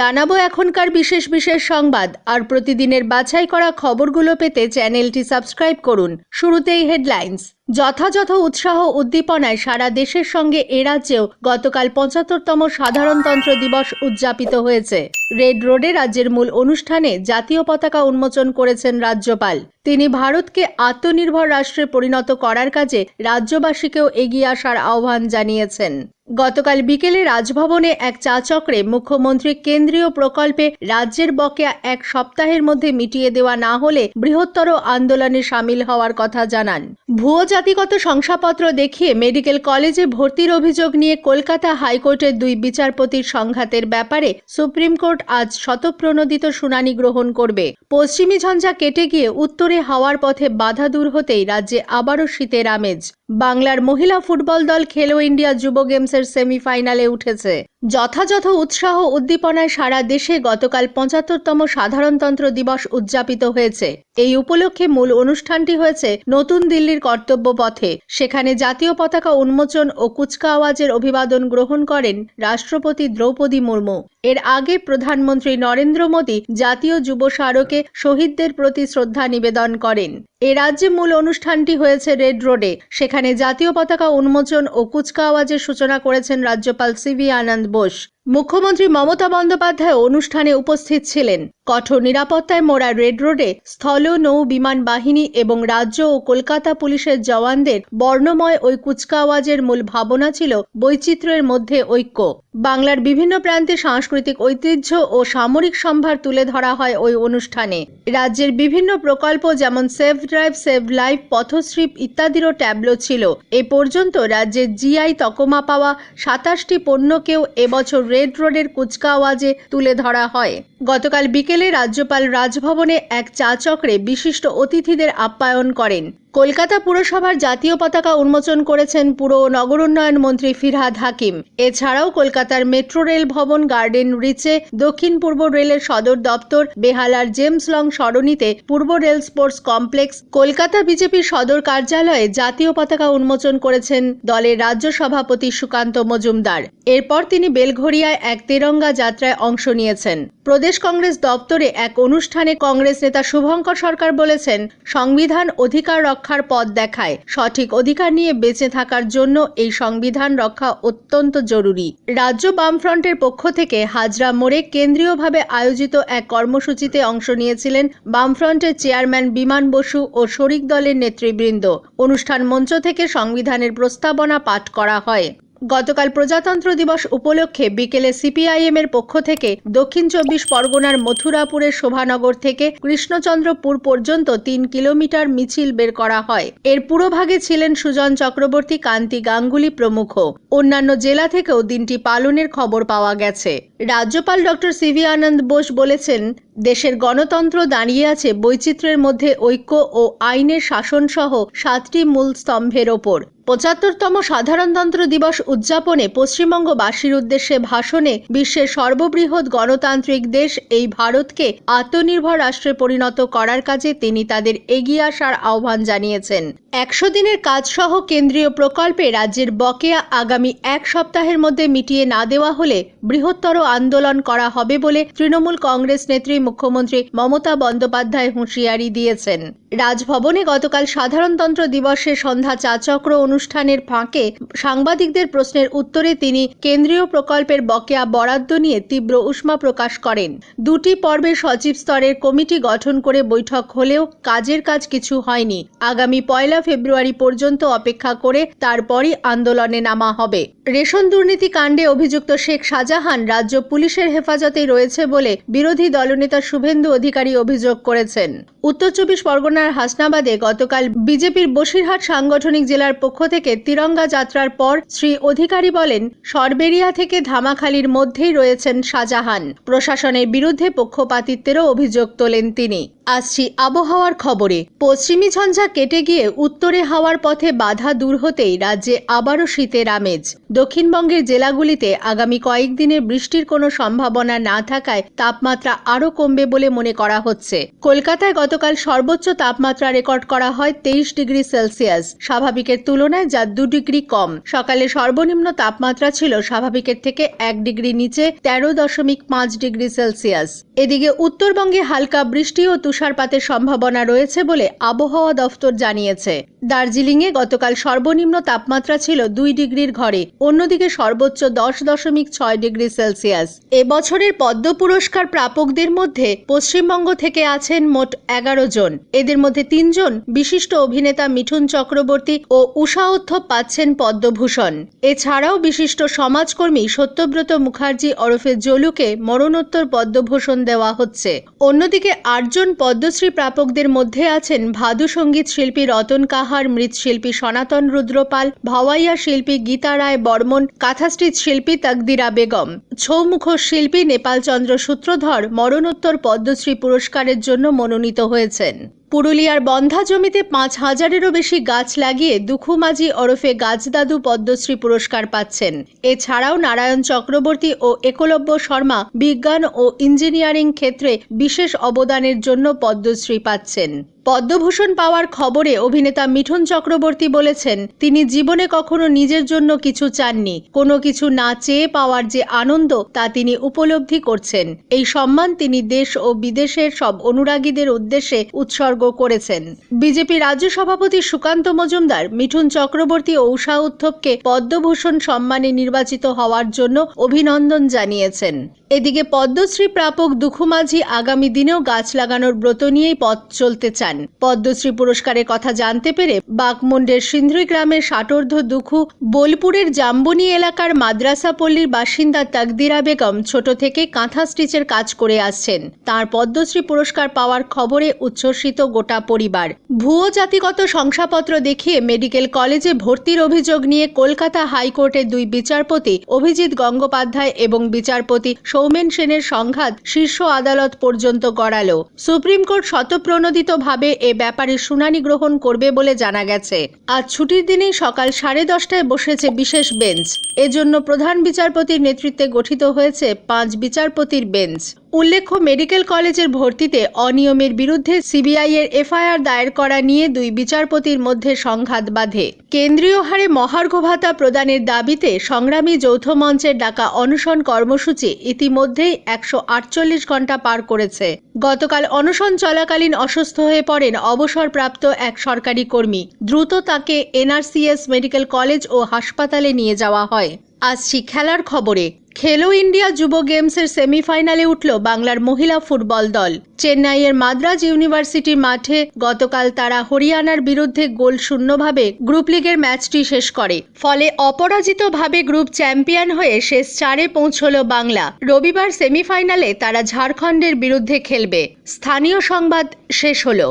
জানাব এখনকার বিশেষ বিশেষ সংবাদ আর প্রতিদিনের বাছাই করা খবরগুলো পেতে চ্যানেলটি সাবস্ক্রাইব করুন। শুরুতেই হেডলাইন্স। যথাযথ উৎসাহ উদ্দীপনায় সারা দেশের সঙ্গে এ রাজ্যেও গতকাল পঁচাত্তরতম সাধারণতন্ত্র দিবস উদযাপিত হয়েছে। রেড রোডে রাজ্যের মূল অনুষ্ঠানে জাতীয় পতাকা উন্মোচন করেছেন রাজ্যপাল। তিনি ভারতকে আত্মনির্ভর রাষ্ট্রে পরিণত করার কাজে রাজ্যবাসীকেও এগিয়ে আসার আহ্বান জানিয়েছেন। গতকাল বিকেলে রাজভবনে এক চা চক্রে মুখ্যমন্ত্রী কেন্দ্রীয় প্রকল্পে রাজ্যের বকেয়া এক সপ্তাহের মধ্যে মিটিয়ে দেওয়া না হলে বৃহত্তর আন্দোলনে সামিল হওয়ার কথা জানান। ভুয়ো জাতিগত শংসাপত্র দেখিয়ে মেডিকেল কলেজে ভর্তির অভিযোগ নিয়ে কলকাতা হাইকোর্টের দুই বিচারপতির সংঘাতের ব্যাপারে সুপ্রিম কোর্ট আজ শতপ্রণোদিত শুনানি গ্রহণ করবে। পশ্চিমী ঝঞ্ঝা কেটে গিয়ে উত্তরে হাওয়ার পথে বাধা দূর হতেই রাজ্যে আবারও শীতের আমেজ। বাংলার মহিলা ফুটবল দল খেলো ইন্ডিয়া যুব গেমসের সেমিফাইনালে উঠেছে। যথাযথ উৎসাহ উদ্দীপনায় সারা দেশে গতকাল পঁচাত্তরতম সাধারণতন্ত্র দিবস উদযাপিত হয়েছে। এই উপলক্ষে মূল অনুষ্ঠানটি হয়েছে নতুন দিল্লির কর্তব্য পথে সেখানে জাতীয় পতাকা উন্মোচন ও কুচকাওয়াজের অভিবাদন গ্রহণ করেন রাষ্ট্রপতি দ্রৌপদী মুর্মু। এর আগে প্রধানমন্ত্রী নরেন্দ্র মোদী জাতীয় যুব স্মারকে শহীদদের প্রতি শ্রদ্ধা নিবেদন করেন। এ রাজ্যে মূল অনুষ্ঠানটি হয়েছে রেড রোডে সেখানে জাতীয় পতাকা উন্মোচন ও কুচকাওয়াজের সূচনা করেছেন রাজ্যপাল সিভি আনন্দ বোস। মুখ্যমন্ত্রী মমতা বন্দ্যোপাধ্যায় অনুষ্ঠানে উপস্থিত ছিলেন। কঠোর নিরাপত্তায় মোড়া রেড রোডে স্থল নৌ বিমান বাহিনী এবং রাজ্য ও কলকাতা পুলিশের জওয়ানদের বর্ণময় ওই কুচকাওয়াজের মূল ভাবনা ছিল বৈচিত্র্যের মধ্যে ঐক্য। বাংলার বিভিন্ন প্রান্তে সাংস্কৃতিক ঐতিহ্য ও সামরিক সম্ভার তুলে ধরা হয় ওই অনুষ্ঠানে। রাজ্যের বিভিন্ন প্রকল্প যেমন save drive, save life Pathashree ইত্যাদিরও tableau ছিল। এ পর্যন্ত রাজ্যের জিআই তকমা পাওয়া সাতাশটি পণ্যকেও এবছর রেড রোডের কুচকাওয়াজে তুলে ধরা হয়। গতকাল বিকেলে রাজ্যপাল রাজভবনে এক চা চক্রে বিশিষ্ট অতিথিদের আপ্যায়ন করেন। কলকাতা পুরসভার জাতীয় পতাকা উন্মোচন করেছেন পুর নগর উন্নয়ন মন্ত্রী ফিরহাদ হাকিম। এছাড়াও কলকাতার মেট্রো রেল ভবন, গার্ডেন রিচে, দক্ষিণ পূর্ব রেলের সদর দপ্তর, বেহালার জেমস লং সরণিতে পূর্ব রেল স্পোর্টস কমপ্লেক্স, কলকাতা বিজেপির সদর কার্যালয়ে জাতীয় পতাকা উন্মোচন করেছেন দলের রাজ্য সভাপতি সুকান্ত মজুমদার। এরপর তিনি বেলঘরিয়ায় এক তেরঙ্গা যাত্রায় অংশ নিয়েছেন। প্রদেশ কংগ্রেস দপ্তরে এক অনুষ্ঠানে কংগ্রেস নেতা শুভঙ্কর সরকার বলেছেন, সংবিধান অধিকার রক্ষার পথ দেখায়। সঠিক অধিকার নিয়ে বেঁচে থাকার জন্য এই সংবিধান রক্ষা অত্যন্ত জরুরি। রাজ্য বামফ্রন্টের পক্ষ থেকে হাজরা মোড়ে কেন্দ্রীয়ভাবে আয়োজিত এক কর্মসূচিতে অংশ নিয়েছিলেন বামফ্রন্টের চেয়ারম্যান বিমান বসু ও শরিক দলের নেতৃবৃন্দ। অনুষ্ঠান মঞ্চ থেকে সংবিধানের প্রস্তাবনা পাঠ করা হয়। গতকাল প্রজাতন্ত্র দিবস উপলক্ষে বিকেলে সিপিআইএম এর পক্ষ থেকে দক্ষিণ চব্বিশ পরগনার মথুরাপুরের শোভানগর থেকে কৃষ্ণচন্দ্রপুর পর্যন্ত তিন কিলোমিটার মিছিল বের করা হয়। এর পুরোভাগে ছিলেন সুজন চক্রবর্তী, কান্তি গাঙ্গুলি প্রমুখ। অন্যান্য জেলা থেকেও দিনটি পালনের খবর পাওয়া গেছে। রাজ্যপাল ডক্টর সিভি আনন্দ বোস বলেছেন দেশের গণতন্ত্র দাঁড়িয়ে আছে বৈচিত্র্যের মধ্যে ঐক্য ও আইনের শাসন সহ সাতটি মূল স্তম্ভের ওপর। পঁচাত্তরতম সাধারণতন্ত্র দিবস উদযাপনে পশ্চিমবঙ্গবাসীর উদ্দেশ্যে ভাষণে বিশ্বের সর্ববৃহৎ গণতান্ত্রিক দেশ এই ভারতকে আত্মনির্ভর রাষ্ট্রে পরিণত করার কাজে তিনি তাদের এগিয়ে আসার আহ্বান জানিয়েছেন। একশো দিনের কাজসহ কেন্দ্রীয় প্রকল্পে রাজ্যের বকেয়া আগামী এক সপ্তাহের মধ্যে মিটিয়ে না দেওয়া হলে বৃহত্তর আন্দোলন করা হবে বলে তৃণমূল কংগ্রেস নেত্রী মুখ্যমন্ত্রী মমতা বন্দ্যোপাধ্যায় হুঁশিয়ারি দিয়েছেন। রাজভবনে গতকাল সাধারণতন্ত্র দিবসের সন্ধ্যা চাচক্র অনুষ্ঠানের ফাঁকে সাংবাদিকদের প্রশ্নের উত্তরে তিনি কেন্দ্রীয় প্রকল্পের বকেয়া বরাদ্দ নিয়ে তীব্র উষ্মা প্রকাশ করেন। দুটি পর্বে সচিব স্তরের কমিটি গঠন করে বৈঠক হলেও কাজের কাজ কিছু হয়নি। আগামী পয়লা ফেব্রুয়ারি পর্যন্ত অপেক্ষা করে তারপরই আন্দোলনে নামা হবে। রেশন দুর্নীতি কাণ্ডে অভিযুক্ত শেখ শাহজাহান রাজ্য পুলিশের হেফাজতে রয়েছে বলে বিরোধী দলনেতা শুভেন্দু অধিকারী অভিযোগ করেছেন। উত্তর চব্বিশ পরগনার হাসনাবাদে গতকাল বিজেপির বসিরহাট সাংগঠনিক জেলার পক্ষ থেকে তিরঙ্গা যাত্রার পর শ্রী অধিকারী বলেন, সরবেরিয়া থেকে ধামাখালির মধ্যেই রয়েছেন শাহজাহান। প্রশাসনের বিরুদ্ধে পক্ষপাতিত্বেরও অভিযোগ তোলেন তিনি। আসছি আবহাওয়ার খবরে। পশ্চিমী ঝঞ্ঝা কেটে গিয়ে উত্তরে হাওয়ার পথে বাধা দূর হতেই রাজ্যে আবারও শীতের আমেজ। দক্ষিণবঙ্গের জেলাগুলিতে আগামী কয়েকদিনের বৃষ্টির কোনো সম্ভাবনা না থাকায় তাপমাত্রা আরও কমবে বলে মনে করা হচ্ছে। কলকাতায় গতকাল সর্বোচ্চ তাপমাত্রা রেকর্ড করা হয় তেইশ ডিগ্রি সেলসিয়াস। স্বাভাবিকের তুলনায় যা দু ডিগ্রি কম। সকালে সর্বনিম্ন তাপমাত্রা ছিল স্বাভাবিকের থেকে এক ডিগ্রি নিচে তেরো দশমিক পাঁচ ডিগ্রি সেলসিয়াস। এদিকে উত্তরবঙ্গে হালকা বৃষ্টি ও তুষারপাতের সম্ভাবনা রয়েছে বলে আবহাওয়া দফতর জানিয়েছে। দার্জিলিংয়ে গতকাল সর্বনিম্ন তাপমাত্রা ছিল দুই ডিগ্রির ঘরে, অন্যদিকে সর্বোচ্চ দশ দশমিক ছয় ডিগ্রি সেলসিয়াস। এবছরের পদ্ম পুরস্কার প্রাপকদের মধ্যে পশ্চিমবঙ্গ থেকে আছেন মোট এগারো জন। এদের মধ্যে তিনজন বিশিষ্ট অভিনেতা মিঠুন চক্রবর্তী ও উষা উত্থপ পাচ্ছেন পদ্মভূষণ। এছাড়াও বিশিষ্ট সমাজকর্মী সত্যব্রত মুখার্জি ওরফে জলুকে মরণোত্তর পদ্মভূষণ দেওয়া হচ্ছে। অন্যদিকে আটজন পদ্মশ্রী প্রাপকদের মধ্যে আছেন ভাদু সংগীত শিল্পী রতন কাহার মৃৎশিল্পী সনাতন রুদ্রপাল, ভাওয়াইয়া শিল্পী গীতা রায় বর্মন কাঁথাস্টিচ শিল্পী তকদিরা বেগম। ছৌ মুখোশ শিল্পী নেপালচন্দ্র সূত্রধর মরণোত্তর পদ্মশ্রী পুরস্কারের জন্য মনোনীত হয়েছেন। পুরুলিয়ার বন্ধা জমিতে পাঁচ হাজারেরও বেশি গাছ লাগিয়ে দুখুমাঝি ওরফে গাছদাদু পদ্মশ্রী পুরস্কার পাচ্ছেন। এছাড়াও নারায়ণ চক্রবর্তী ও একলব্য শর্মা বিজ্ঞান ও ইঞ্জিনিয়ারিং ক্ষেত্রে বিশেষ অবদানের জন্য পদ্মশ্রী পাচ্ছেন। পদ্মভূষণ পাওয়ার খবরে অভিনেতা মিঠুন চক্রবর্তী বলেছেন, তিনি জীবনে কখনো নিজের জন্য কিছু চাননি। কোনো কিছু না চেয়ে পাওয়ার যে আনন্দ, তা তিনি উপলব্ধি করছেন। এই সম্মান তিনি দেশ ও বিদেশের সব অনুরাগীদের উদ্দেশ্যে উৎসর্গ করেছেন। বিজেপি রাজ্য সভাপতি সুকান্ত মজুমদার মিঠুন চক্রবর্তী ও উষা উত্থপকে পদ্মভূষণ সম্মানে নির্বাচিত হওয়ার জন্য অভিনন্দন জানিয়েছেন। এদিকে পদ্মশ্রী প্রাপক দুখুমাঝি আগামী দিনেও গাছ লাগানোর ব্রত নিয়েই পথ চলতে চান পদ্মশ্রী পুরস্কারের কথা জানতে পেরে বাগমুন্ডের সিন্ধ্রি গ্রামের ষাটোর্ধ দুখু বোলপুরের জাম্বনি এলাকার মাদ্রাসা পল্লীর বাসিন্দা তাকদিরা বেগম ছোট থেকে কাঁথা স্টিচের কাজ করে আসছেন। তার পদ্মশ্রী পুরস্কার পাওয়ার খবরে উচ্ছ্বসিত গোটা পরিবার। ভুয়ো জাতিগত শংসাপত্র দেখিয়ে মেডিকেল কলেজে ভর্তির অভিযোগ নিয়ে কলকাতা হাইকোর্টের দুই বিচারপতি অভিজিৎ গঙ্গোপাধ্যায় এবং বিচারপতি সৌমেন সেনের সংঘাত শীর্ষ আদালত পর্যন্ত গড়ালো। সুপ্রিম কোর্ট শতপ্রণোদিতভাবে এ ব্যাপারে শুনানি গ্রহণ করবে বলে জানা গেছে। আজ ছুটির দিনেই সকাল সাড়ে দশটায় বসেছে বিশেষ বেঞ্চ। এজন্য প্রধান বিচারপতির নেতৃত্বে গঠিত হয়েছে পাঁচ বিচারপতির বেঞ্চ। উল্লেখ্য, মেডিকেল কলেজের ভর্তিতে অনিয়মের বিরুদ্ধে সিবিআই এর এফআইআর দায়ের করা নিয়ে দুই বিচারপতির মধ্যে সংঘাত বাধে। কেন্দ্রীয় হারে মহার্ঘ ভাতা প্রদানের দাবিতে সংগ্রামী যৌথ মঞ্চের ডাকা অনশন কর্মসূচি ইতিমধ্যেই একশো আটচল্লিশ ঘণ্টা পার করেছে। গতকাল অনশন চলাকালীন অসুস্থ হয়ে পড়েন অবসরপ্রাপ্ত এক সরকারি কর্মী। দ্রুত তাকে এনআরসিএস, মেডিকেল কলেজ ও হাসপাতালে নিয়ে যাওয়া হয়। আসছি খেলার খবরে, খেলো ইন্ডিয়া যুব গেমসের সেমিফাইনালে উঠল বাংলার মহিলা ফুটবল দল। চেন্নাইয়ের মাদ্রাজ ইউনিভার্সিটির মাঠে গতকাল তারা হরিয়ানার বিরুদ্ধে গোল শূন্যভাবে গ্রুপ লিগের ম্যাচটি শেষ করে। ফলে অপরাজিতভাবে গ্রুপ চ্যাম্পিয়ন হয়ে শেষ চারে পৌঁছল বাংলা। রবিবার সেমিফাইনালে তারা ঝাড়খণ্ডের বিরুদ্ধে খেলবে। স্থানীয় সংবাদ শেষ হলো।